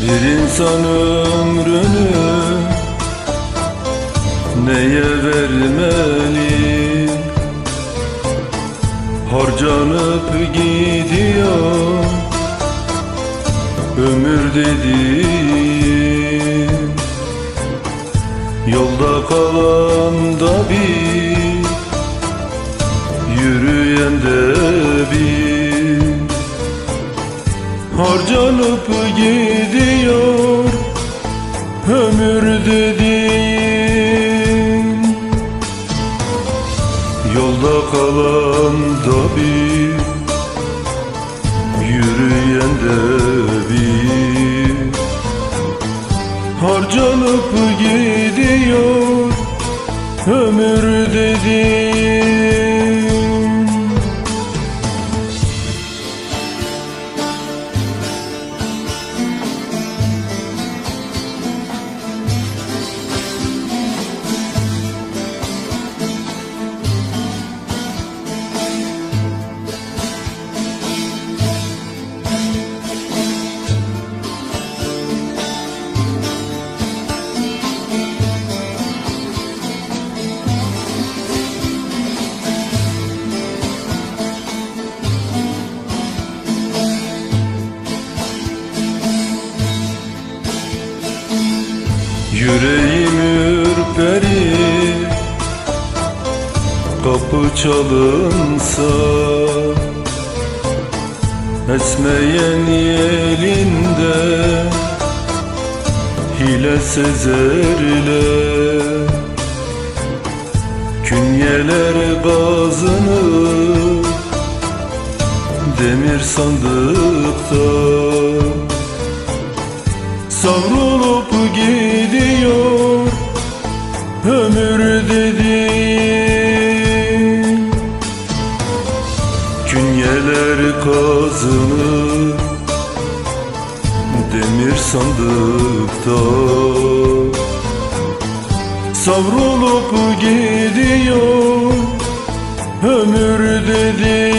Bir insan ömrünü neye vermeli Harcanıp gidiyor ömür dediğin Yolda kalan da bir Yürüyen de bir Harcanıp gidiyor ömür dediğin. Yolda kalan da bir Yürüyen de bir. Harcanıp gidiyor ömür dediğin Yüreğim ürperir Kapı çalınsa Esmeyen yelinde Hile sezerler Künyeler gazını Demir sandıkta Savrulup gidiyor ömür dediğin Künyeler kazını demir sandıkta. Savrulup gidiyor ömür dediğin